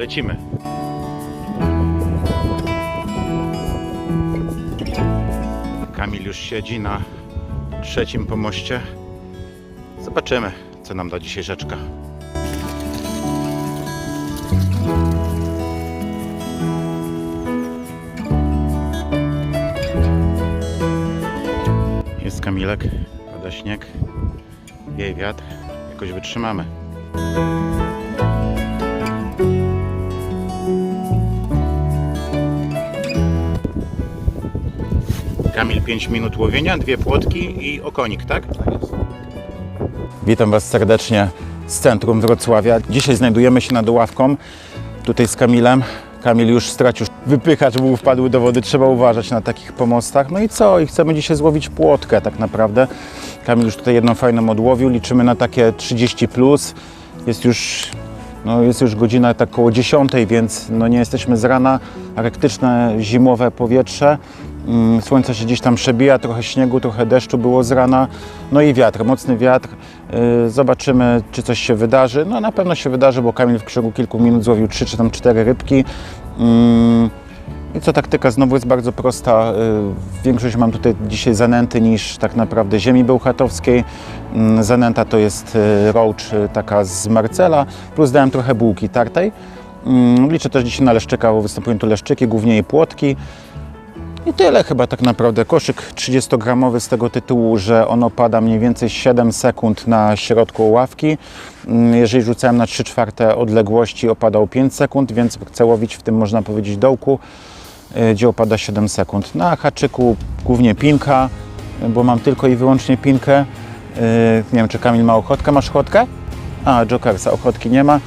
Lecimy. Kamil już siedzi na trzecim pomoście. Zobaczymy, co nam da dzisiaj rzeczka. Jest Kamilek, pada śnieg, wieje wiatr, jakoś wytrzymamy. Kamil 5 minut łowienia, dwie płotki i okonik, tak? Witam Was serdecznie z centrum Wrocławia. Dzisiaj znajdujemy się nad ławką, tutaj z Kamilem. Kamil już stracił wypychacz, był wpadły do wody, trzeba uważać na takich pomostach. No i co? I chcemy dzisiaj złowić płotkę tak naprawdę. Kamil już tutaj jedną fajną odłowił, liczymy na takie 30+. Plus. Jest już no jest już godzina tak koło 10, więc no nie jesteśmy z rana. Arktyczne, zimowe powietrze. Mm, Słońce się gdzieś tam przebija, trochę śniegu, trochę deszczu było z rana. No i wiatr, mocny wiatr. Yy, Zobaczymy, czy coś się wydarzy. No na pewno się wydarzy, bo Kamil w ciągu kilku minut złowił 3 czy tam 4 rybki. Mm, I co taktyka znowu jest bardzo prosta. Y, Większość mam tutaj dzisiaj zanęty niż tak naprawdę ziemi bełchatowskiej. Mm, Zanęta to jest y, roach y, taka z Marcela, plus dałem trochę bułki tartej. Liczę też dzisiaj na leszczyka, bo występują tu leszczyki, głównie i płotki. I tyle chyba tak naprawdę. Koszyk 30-gramowy z tego tytułu, że on opada mniej więcej 7 sekund na środku ławki. Mm, Jeżeli rzucałem na 3 czwarte odległości, opadał 5 sekund, więc chcę łowić w tym, można powiedzieć, dołku, y, gdzie opada 7 sekund. Na haczyku głównie pinka, bo mam tylko i wyłącznie pinkę. Y, Nie wiem, czy Kamil ma ochotkę. Masz ochotkę? A, Jokersa ochotki nie ma.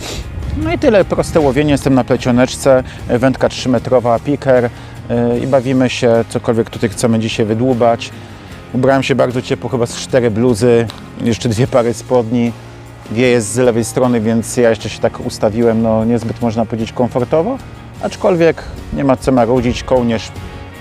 No i tyle, proste łowienie, jestem na plecioneczce, wędka 3-metrowa, piker i bawimy się, cokolwiek tutaj chcemy dzisiaj wydłubać. Ubrałem się bardzo ciepło, chyba z cztery bluzy, jeszcze dwie pary spodni. Wieje z lewej strony, więc ja jeszcze się tak ustawiłem, no niezbyt można powiedzieć komfortowo, aczkolwiek nie ma co marudzić, kołnierz,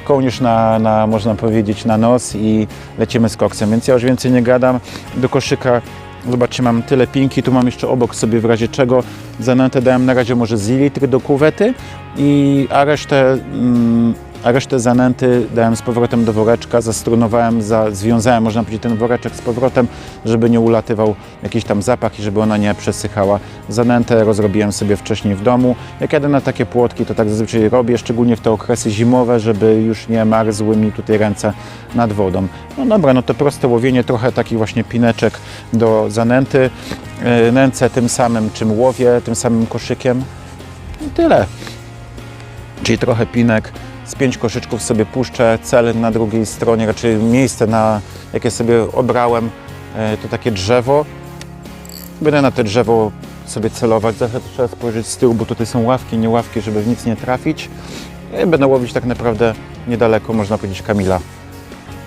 kołnierz na, na, można powiedzieć, na nos i lecimy z koksem, więc ja już więcej nie gadam. Do koszyka Zobaczcie, mam tyle pinki, tu mam jeszcze obok sobie w razie czego. Zanętę dałem na razie może z litry do kuwety, i, a, resztę, mm, a resztę zanęty dałem z powrotem do woreczka, zastrunowałem, za, związałem można powiedzieć ten woreczek z powrotem, żeby nie ulatywał jakiś tam zapach i żeby ona nie przesychała. Zanętę rozrobiłem sobie wcześniej w domu. Jak jadę na takie płotki, to tak zazwyczaj robię, szczególnie w te okresy zimowe, żeby już nie marzły mi tutaj ręce nad wodą. No dobra, no to proste łowienie, trochę takich właśnie pineczek do zanęty. Yy, Nęcę tym samym, czym łowię, tym samym koszykiem. I tyle. Czyli trochę pinek, z pięć koszyczków sobie puszczę, cel na drugiej stronie, raczej miejsce, na jakie sobie obrałem, e, to takie drzewo. Będę na to drzewo sobie celować, zawsze trzeba spojrzeć z tyłu, bo tutaj są ławki, nie ławki, żeby w nic nie trafić. I będę łowić tak naprawdę niedaleko, można powiedzieć, Kamila.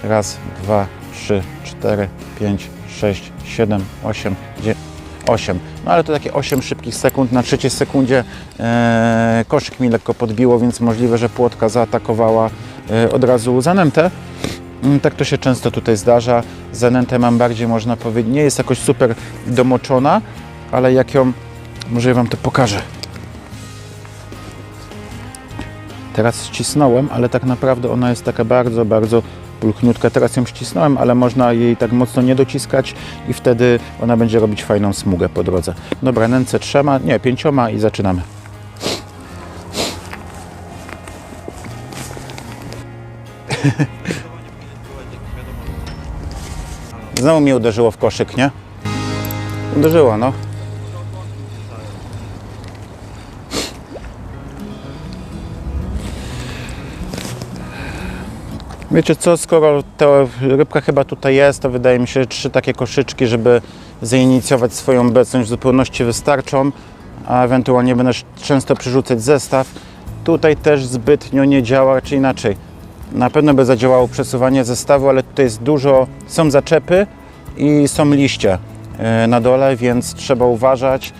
Raz, dwa, trzy, cztery, pięć, sześć, siedem, osiem, dziewięć. 8. No ale to takie 8 szybkich sekund. Na trzeciej sekundzie e, koszyk mi lekko podbiło, więc możliwe, że płotka zaatakowała e, od razu zanętę. Mm, Tak to się często tutaj zdarza. Zanętę mam bardziej, można powiedzieć, nie jest jakoś super domoczona, ale jak ją, może ja Wam to pokażę. Teraz ścisnąłem, ale tak naprawdę ona jest taka bardzo, bardzo pulchniutka. Teraz ją ścisnąłem, ale można jej tak mocno nie dociskać i wtedy ona będzie robić fajną smugę po drodze. Dobra, nęcę trzema, nie, pięcioma i zaczynamy. Znowu mnie uderzyło w koszyk, nie? Uderzyło, no. Wiecie co, skoro ta rybka chyba tutaj jest, to wydaje mi się, że trzy takie koszyczki, żeby zainicjować swoją obecność w zupełności wystarczą, a ewentualnie będę często przerzucać zestaw. Tutaj też zbytnio nie działa, czy inaczej. Na pewno by zadziałało przesuwanie zestawu, ale tutaj jest dużo, są zaczepy i są liście e, na dole, więc trzeba uważać.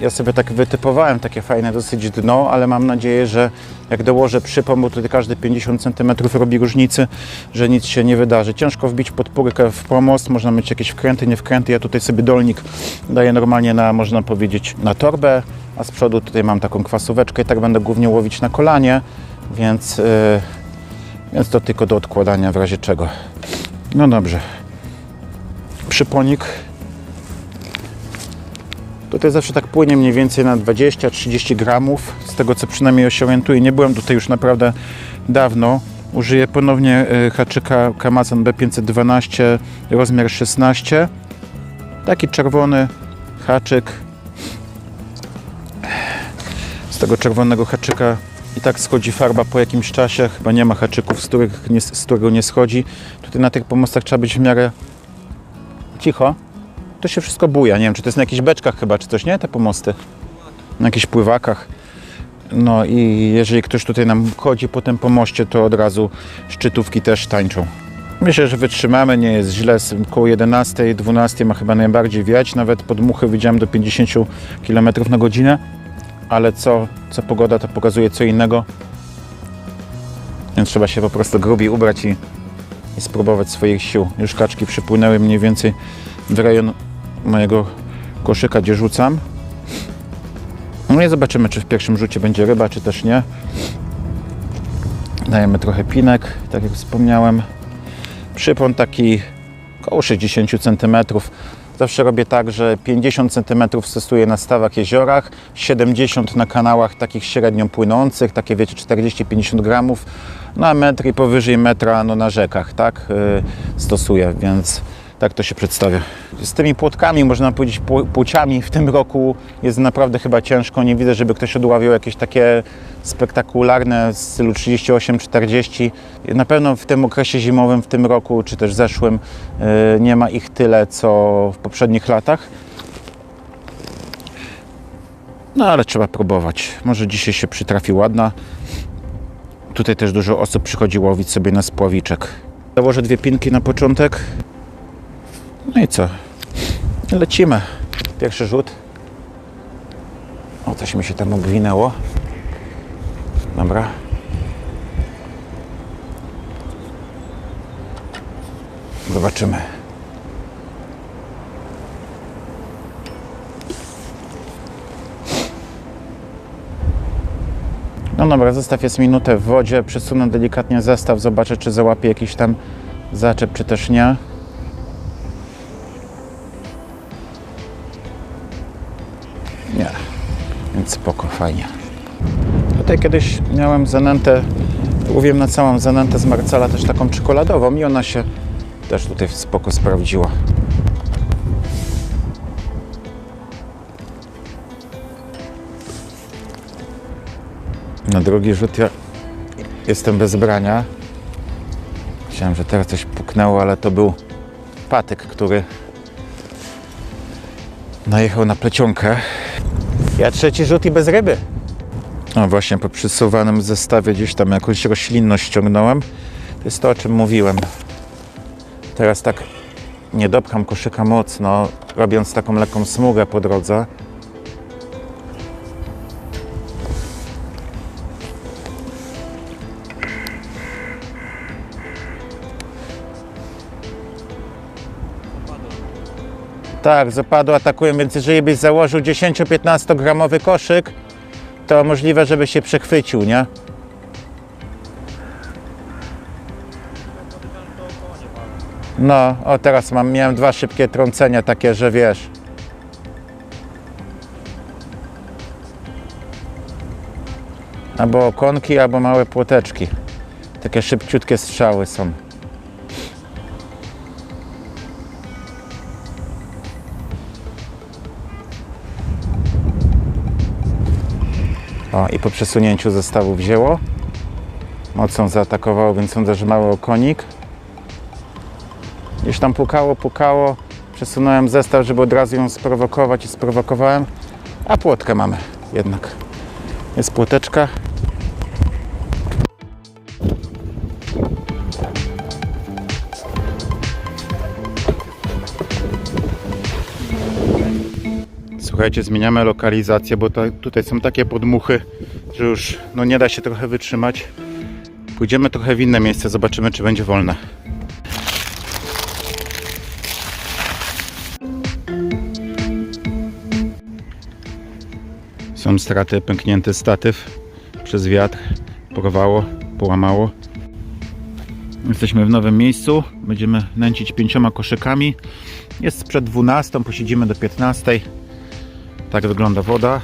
Ja sobie tak wytypowałem takie fajne dosyć dno, ale mam nadzieję, że jak dołożę przypom, bo każde 50 cm robi różnicy, że nic się nie wydarzy. Ciężko wbić podpórkę w pomost, można mieć jakieś wkręty, nie wkręty. Ja tutaj sobie dolnik daję normalnie na, można powiedzieć, na torbę. a z przodu tutaj mam taką kwasóweczkę i tak będę głównie łowić na kolanie, więc, yy, więc to tylko do odkładania w razie czego. No dobrze. Przyponik. Tutaj zawsze tak płynie mniej więcej na 20-30 gramów, z tego co przynajmniej się orientuję. Nie byłem tutaj już naprawdę dawno. Użyję ponownie y, haczyka Kamazon B512 rozmiar 16. Taki czerwony haczyk. Z tego czerwonego haczyka i tak schodzi farba po jakimś czasie. Chyba nie ma haczyków, z, których nie, z którego nie schodzi. Tutaj na tych pomostach trzeba być w miarę cicho. To się wszystko buja. Nie wiem, czy to jest na jakichś beczkach chyba, czy coś, nie? Te pomosty. Na jakichś pływakach. No i jeżeli ktoś tutaj nam chodzi po tym pomoście, to od razu szczytówki też tańczą. Myślę, że wytrzymamy, nie jest źle. Koło 11, 12 ma chyba najbardziej wiać. Nawet podmuchy widziałem do 50 km na godzinę. Ale co, co pogoda, to pokazuje co innego. Więc trzeba się po prostu grubiej ubrać i, i spróbować swoich sił. Już kaczki przypłynęły mniej więcej w rejon mojego koszyka, gdzie rzucam. No i zobaczymy, czy w pierwszym rzucie będzie ryba, czy też nie. Dajemy trochę pinek, tak jak wspomniałem. Przypon taki około 60 cm. Zawsze robię tak, że 50 cm stosuję na stawach, jeziorach, 70 na kanałach takich średnio płynących, takie wiecie 40-50 gramów, no a metr i powyżej metra no, na rzekach, tak, yy, stosuję, więc tak to się przedstawia. Z tymi płotkami, można powiedzieć pł- płciami w tym roku jest naprawdę chyba ciężko. Nie widzę, żeby ktoś odławiał jakieś takie spektakularne w stylu 38-40. Na pewno w tym okresie zimowym w tym roku, czy też zeszłym yy, nie ma ich tyle, co w poprzednich latach. No ale trzeba próbować. Może dzisiaj się przytrafi ładna. Tutaj też dużo osób przychodzi łowić sobie na spławiczek. Założę dwie pinki na początek. No i co? Lecimy. Pierwszy rzut. O, coś mi się tam obwinęło. Dobra. Zobaczymy. No dobra, zestaw jest minutę w wodzie. Przesunę delikatnie zestaw, zobaczę czy załapie jakiś tam zaczep, czy też. Nie, fajnie. Tutaj kiedyś miałem zanętę, łowiłem na całą zanętę z Marcala też taką czekoladową i ona się też tutaj spoko sprawdziła. Na drugi rzut ja jestem bez brania. Myślałem, że teraz coś puknęło, ale to był patyk, który najechał na plecionkę. Ja trzeci rzut i bez ryby. No właśnie, po przesuwanym zestawie gdzieś tam jakąś roślinność ściągnąłem. To jest to, o czym mówiłem. Teraz tak nie dopcham koszyka mocno, robiąc taką lekką smugę po drodze. Tak, z atakują, więc jeżeli byś założył 10-15 gramowy koszyk, to możliwe, żeby się przechwycił, nie? No, o teraz mam, miałem dwa szybkie trącenia takie, że wiesz. Albo okonki, albo małe płoteczki. Takie szybciutkie strzały są. O, i po przesunięciu zestawu wzięło. Mocno zaatakowało, więc sądzę, że mały okonik. Gdzieś tam pukało, pukało. Przesunąłem zestaw, żeby od razu ją sprowokować i sprowokowałem. A płotkę mamy jednak. Jest płoteczka. Słuchajcie, zmieniamy lokalizację, bo tutaj są takie podmuchy, że już no, nie da się trochę wytrzymać. Pójdziemy trochę w inne miejsce, zobaczymy, czy będzie wolne. Są straty, pęknięty statyw przez wiatr, porwało, połamało. Jesteśmy w nowym miejscu, będziemy nęcić pięcioma koszykami. Jest przed 12, posiedzimy do 15. Tak wygląda woda.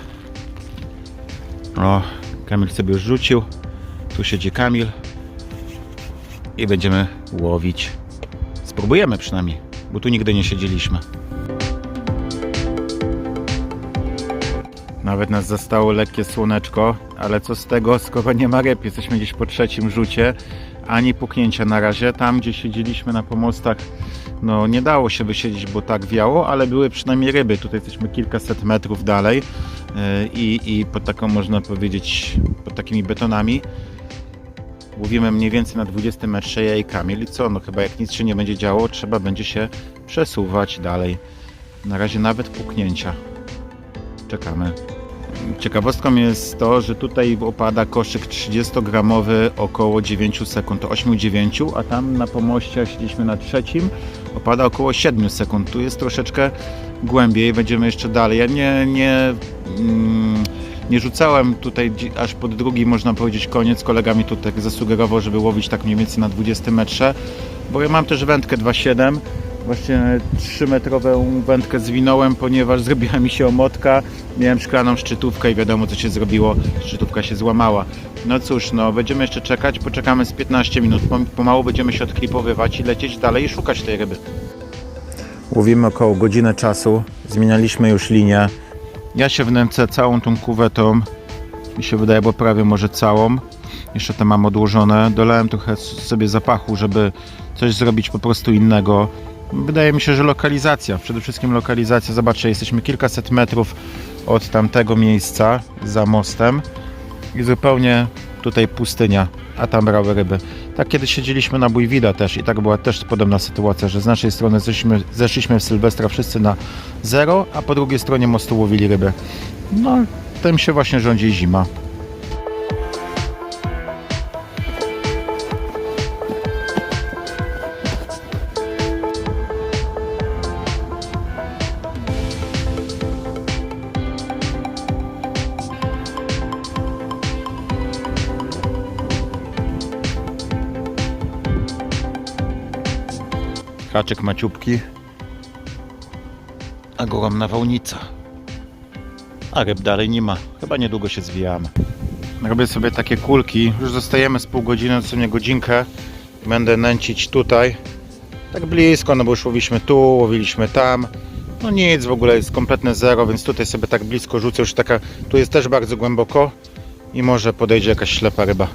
O, Kamil sobie już rzucił. Tu siedzi Kamil. I będziemy łowić. Spróbujemy przynajmniej, bo tu nigdy nie siedzieliśmy. Nawet nas zastało lekkie słoneczko, ale co z tego, skoro nie ma ryb, jesteśmy gdzieś po trzecim rzucie, ani puknięcia na razie. Tam, gdzie siedzieliśmy na pomostach, no nie dało się wysiedzieć, bo tak wiało, ale były przynajmniej ryby. Tutaj jesteśmy kilkaset metrów dalej yy, i, i pod taką, można powiedzieć, pod takimi betonami. Łowimy mniej więcej na 20 metrze ja i Kamil. I co, no chyba jak nic się nie będzie działo, trzeba będzie się przesuwać dalej. Na razie nawet puknięcia. Czekamy. Ciekawostką jest to, że tutaj opada koszyk 30-gramowy około 9 sekund, to 8-9, a tam na pomoście, siedzieliśmy na trzecim, opada około 7 sekund. Tu jest troszeczkę głębiej, będziemy jeszcze dalej. Ja nie, nie, mm, nie rzucałem tutaj aż pod drugi, można powiedzieć, koniec. Kolega mi tutaj zasugerował, żeby łowić tak mniej więcej na 20 metrze, bo ja mam też wędkę 2,7 Właśnie 3-metrową wędkę zwinąłem, ponieważ zrobiła mi się omotka. Miałem szklaną szczytówkę i wiadomo co się zrobiło. Szczytówka się złamała. No cóż, no będziemy jeszcze czekać. Poczekamy z 15 minut. Pom- Pomału będziemy się odklipowywać i lecieć dalej i szukać tej ryby. Łowimy około godzinę czasu. Zmienialiśmy już linię. Ja się wnęcę całą tą kuwetą. Mi się wydaje, bo prawie może całą. Jeszcze to mam odłożone. Dolałem trochę sobie zapachu, żeby coś zrobić po prostu innego. Wydaje mi się, że lokalizacja, przede wszystkim lokalizacja. Zobaczcie, jesteśmy kilkaset metrów od tamtego miejsca za mostem i zupełnie tutaj pustynia, a tam brały ryby. Tak kiedyś siedzieliśmy na Bójwida też i tak była też podobna sytuacja, że z naszej strony zeszliśmy, zeszliśmy w Sylwestra wszyscy na zero, a po drugiej stronie mostu łowili ryby. No, tym się właśnie rządzi zima. Haczyk maciubki. Ogromna wołnica. A ryb dalej nie ma. Chyba niedługo się zwijamy. Robię sobie takie kulki. Już zostajemy z pół godziny, co nie godzinkę. Będę nęcić tutaj. Tak blisko, no bo już łowiliśmy tu, łowiliśmy tam. No nic, w ogóle jest kompletne zero, więc tutaj sobie tak blisko rzucę. Już taka, tu jest też bardzo głęboko i może podejdzie jakaś ślepa ryba.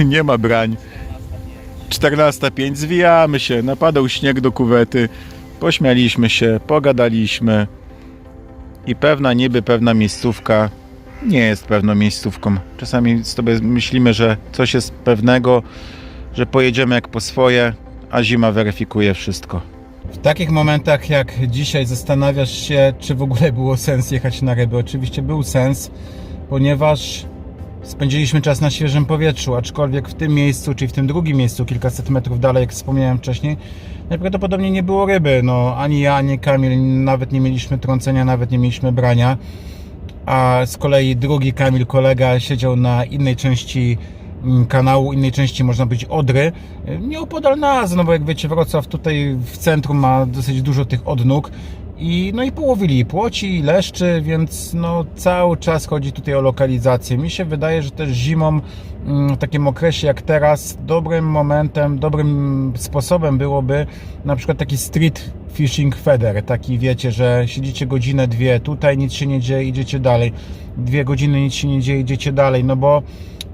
nie ma brań. 14.05, zwijamy się, napadał śnieg do kuwety, pośmialiśmy się, pogadaliśmy i pewna niby pewna miejscówka nie jest pewną miejscówką. Czasami sobie myślimy, że coś jest pewnego, że pojedziemy jak po swoje, a zima weryfikuje wszystko. W takich momentach jak dzisiaj zastanawiasz się, czy w ogóle było sens jechać na ryby. Oczywiście był sens, ponieważ spędziliśmy czas na świeżym powietrzu, aczkolwiek w tym miejscu, czyli w tym drugim miejscu, kilkaset metrów dalej, jak wspomniałem wcześniej, najprawdopodobniej nie było ryby. No, ani ja, ani Kamil nawet nie mieliśmy trącenia, nawet nie mieliśmy brania. A z kolei drugi Kamil, kolega, siedział na innej części mm, kanału, innej części można powiedzieć Odry, nieopodal nas, no bo jak wiecie Wrocław tutaj w centrum ma dosyć dużo tych odnóg i no i połowili płoci i leszczy, więc no cały czas chodzi tutaj o lokalizację. Mi się wydaje, że też zimą mm, w takim okresie jak teraz dobrym momentem, dobrym sposobem byłoby na przykład taki street fishing feeder, taki wiecie, że siedzicie godzinę, dwie, tutaj nic się nie dzieje, idziecie dalej, dwie godziny nic się nie dzieje, idziecie dalej, no bo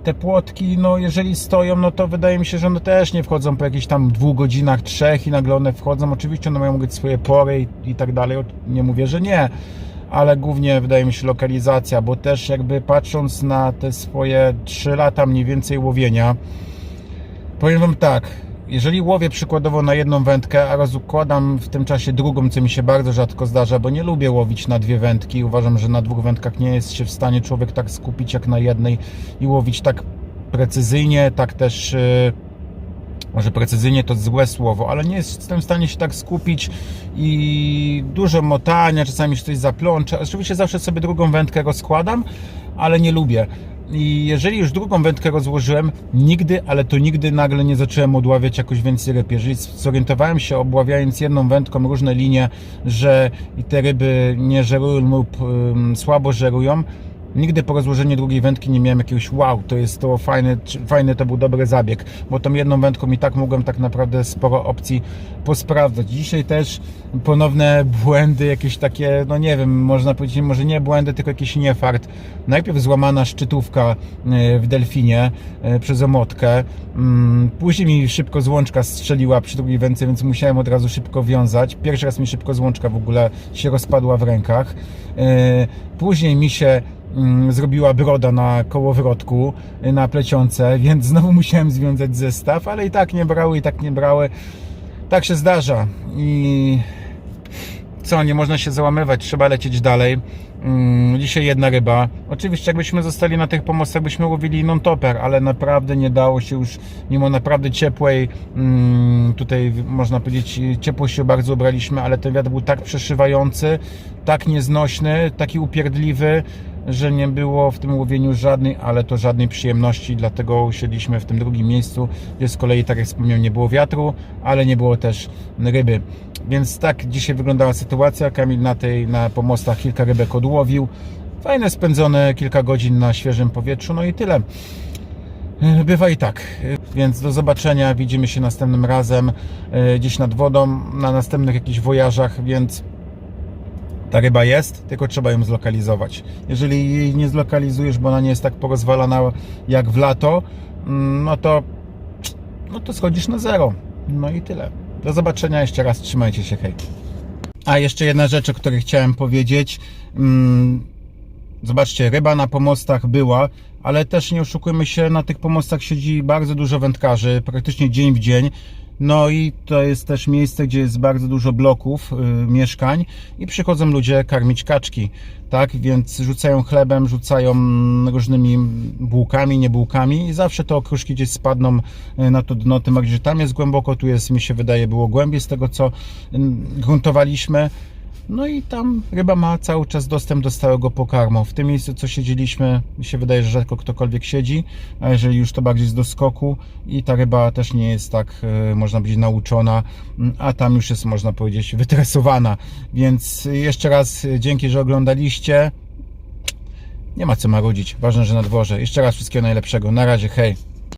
te płotki, no jeżeli stoją, no to wydaje mi się, że one też nie wchodzą po jakichś tam dwóch godzinach, trzech i nagle one wchodzą. Oczywiście one mają mieć swoje pory i, i tak dalej, nie mówię, że nie, ale głównie wydaje mi się lokalizacja, bo też jakby patrząc na te swoje 3 lata mniej więcej łowienia, powiem Wam tak, jeżeli łowię przykładowo na jedną wędkę, a rozkładam w tym czasie drugą, co mi się bardzo rzadko zdarza, bo nie lubię łowić na dwie wędki. Uważam, że na dwóch wędkach nie jest się w stanie człowiek tak skupić jak na jednej i łowić tak precyzyjnie, tak też może precyzyjnie to złe słowo, ale nie jestem w stanie się tak skupić i dużo motania, czasami się coś zaplącze. Oczywiście zawsze sobie drugą wędkę rozkładam, ale nie lubię. I jeżeli już drugą wędkę rozłożyłem, nigdy, ale to nigdy nagle nie zacząłem odławiać jakoś więcej ryb. Jeżeli zorientowałem się, obławiając jedną wędką różne linie, że te ryby nie żerują lub słabo żerują, Nigdy po rozłożeniu drugiej wędki nie miałem jakiegoś wow, to jest to fajny, czy- fajny to był dobry zabieg, bo tą jedną wędką i tak mogłem tak naprawdę sporo opcji posprawdzać. Dzisiaj też ponowne błędy, jakieś takie, no nie wiem, można powiedzieć, może nie błędy, tylko jakiś niefart. Najpierw złamana szczytówka e, w delfinie e, przez omotkę, Mm, później mi szybko złączka strzeliła przy drugiej wędce, więc musiałem od razu szybko wiązać. Pierwszy raz mi szybko złączka w ogóle się rozpadła w rękach. E, Później mi się zrobiła broda na kołowrotku, y, na plecionce, więc znowu musiałem związać zestaw, ale i tak nie brały, i tak nie brały. Tak się zdarza i co, nie można się załamywać, trzeba lecieć dalej. Mm, Dzisiaj jedna ryba. Oczywiście jakbyśmy zostali na tych pomostach, byśmy łowili non-topper, ale naprawdę nie dało się już, mimo naprawdę ciepłej, mm, tutaj można powiedzieć, ciepło się bardzo ubraliśmy, ale ten wiatr był tak przeszywający, tak nieznośny, taki upierdliwy, że nie było w tym łowieniu żadnej, ale to żadnej przyjemności, dlatego usiedliśmy w tym drugim miejscu, gdzie z kolei, tak jak wspomniałem, nie było wiatru, ale nie było też ryby. Więc tak dzisiaj wyglądała sytuacja. Kamil na tej, na pomostach kilka rybek odłowił. Fajne spędzone kilka godzin na świeżym powietrzu, no i tyle. Bywa i tak, więc do zobaczenia, widzimy się następnym razem e, gdzieś nad wodą, na następnych jakichś wojażach, więc ta ryba jest, tylko trzeba ją zlokalizować. Jeżeli jej nie zlokalizujesz, bo ona nie jest tak porozwalana jak w lato, mm, no to, no to schodzisz na zero. No i tyle. Do zobaczenia jeszcze raz, trzymajcie się, hej. A jeszcze jedna rzecz, o której chciałem powiedzieć. Mm, Zobaczcie, ryba na pomostach była, ale też nie oszukujmy się, na tych pomostach siedzi bardzo dużo wędkarzy, praktycznie dzień w dzień. No i to jest też miejsce, gdzie jest bardzo dużo bloków, y, mieszkań i przychodzą ludzie karmić kaczki, tak? Więc rzucają chlebem, rzucają różnymi bułkami, nie bułkami i zawsze te okruszki gdzieś spadną y, na to dno, tym że tam jest głęboko, tu jest, mi się wydaje, było głębiej z tego, co y, gruntowaliśmy. No i tam ryba ma cały czas dostęp do stałego pokarmu. W tym miejscu, co siedzieliśmy, mi się wydaje, że rzadko ktokolwiek siedzi, a jeżeli już to bardziej z doskoku i ta ryba też nie jest tak, e, można powiedzieć, nauczona, a tam już jest, można powiedzieć, wytresowana. Więc jeszcze raz dzięki, że oglądaliście. Nie ma co marudzić. Ważne, że na dworze. Jeszcze raz wszystkiego najlepszego. Na razie, hej.